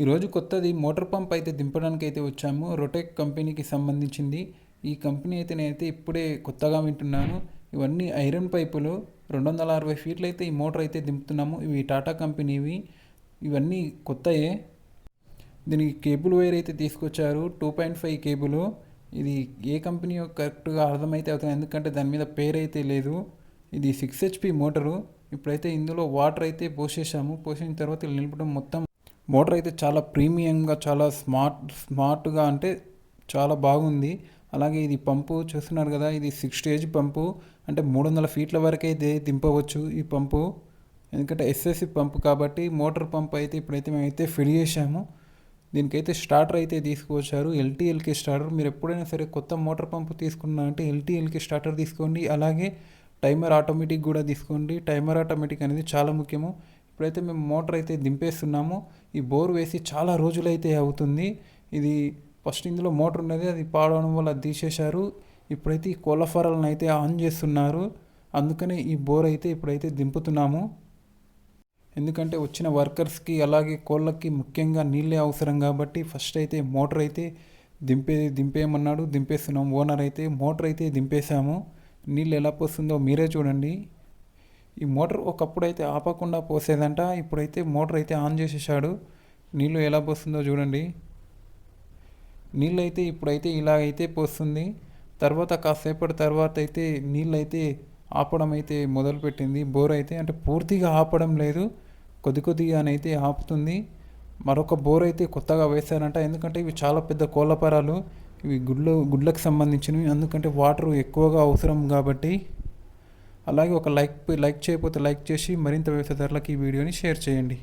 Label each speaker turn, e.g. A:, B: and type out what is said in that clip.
A: ఈరోజు కొత్తది motor pump అయితే దింపడానికి అయితే వచ్చాము. రొటెక్ కంపెనీకి సంబంధించింది. ఈ కంపెనీ అయితే నేనైతే ఇప్పుడే కొత్తగా వింటున్నాను. ఇవన్నీ ఐరన్ పైపులు. రెండు వందల అరవై ఫీట్లు అయితే ఈ మోటార్ అయితే దింపుతున్నాము. ఇవి టాటా కంపెనీవి. ఇవన్నీ కొత్తయే. దీనికి కేబుల్ వైర్ అయితే తీసుకొచ్చారు. Two point five cable. ఇది ఏ కంపెనీ కరెక్ట్గా అర్థమైతే అవుతుంది. ఎందుకంటే దాని మీద పేరు అయితే లేదు. ఇది సిక్స్ హెచ్పి మోటరు. ఇప్పుడైతే ఇందులో వాటర్ అయితే పోసేసాము పోసిన తర్వాత నిలపడం మొత్తం మోటార్ అయితే చాలా ప్రీమియంగా చాలా స్మార్ట్ స్మార్ట్గా అంటే చాలా బాగుంది. అలాగే ఇది పంపు చూస్తున్నారు కదా ఇది సిక్స్ స్టేజ్ పంపు. అంటే మూడు వందల ఫీట్ల వరకు అయితే దింపవచ్చు ఈ పంపు. ఎందుకంటే ఎస్ఎస్సి పంపు కాబట్టి మోటార్ పంప్ అయితే ఇప్పుడైతే మేమైతే ఫిల్ చేసాము దీనికైతే స్టార్టర్ అయితే తీసుకువచ్చారు. ఎల్టీఎల్కే స్టార్టర్. మీరు ఎప్పుడైనా సరే కొత్త మోటార్ పంపు తీసుకున్నారంటే ఎల్టీఎల్కే స్టార్టర్ తీసుకోండి. అలాగే టైమర్ ఆటోమేటిక్ కూడా తీసుకోండి. టైమర్ ఆటోమేటిక్ అనేది చాలా ముఖ్యము. ఇప్పుడైతే మేము మోటార్ అయితే దింపేస్తున్నాము. ఈ బోర్ వేసి చాలా రోజులైతే అవుతుంది. ఇది ఫస్ట్ ఇందులో మోటార్ ఉన్నది అది పాడవడం వల్ల తీసేశారు. ఇప్పుడైతే ఈ కోళ్ళ ఫారాలను అయితే ఆన్ చేస్తున్నారు. అందుకనే ఈ బోర్ అయితే ఇప్పుడైతే దింపుతున్నాము. ఎందుకంటే వచ్చిన వర్కర్స్కి అలాగే కోళ్ళకి ముఖ్యంగా నీళ్ళే అవసరం కాబట్టి ఫస్ట్ అయితే మోటార్ అయితే దింపే దింపేయమన్నాడు దింపేస్తున్నాం. ఓనర్ అయితే మోటార్ అయితే దింపేశాము. నీళ్ళు ఎలా పోస్తుందో మీరే చూడండి. ఈ మోటార్ ఒకప్పుడు అయితే ఆపకుండా పోసేదంట ఇప్పుడైతే మోటార్ అయితే ఆన్ చేసేసాడు. నీళ్ళు ఎలా పోస్తుందో చూడండి. నీళ్ళు అయితే ఇప్పుడైతే ఇలాగైతే పోస్తుంది. తర్వాత కాసేపటి తర్వాత అయితే నీళ్ళు అయితే ఆపడం అయితే మొదలుపెట్టింది. బోర్ అయితే అంటే పూర్తిగా ఆపడం లేదు. కొద్ది కొద్దిగానైతే ఆపుతుంది. మరొక బోర్ అయితే కొత్తగా వేశారంట. ఎందుకంటే ఇవి చాలా పెద్ద కోళ్ళపరాలు ఇవి గుడ్లు గుడ్లకు సంబంధించినవి. ఎందుకంటే వాటర్ ఎక్కువగా అవసరం కాబట్టి అలాగే ఒక లైక్ లైక్ చేయకపోతే లైక్ చేసి మరింత వ్యవసాయదారులకు ఈ వీడియోని షేర్ చేయండి.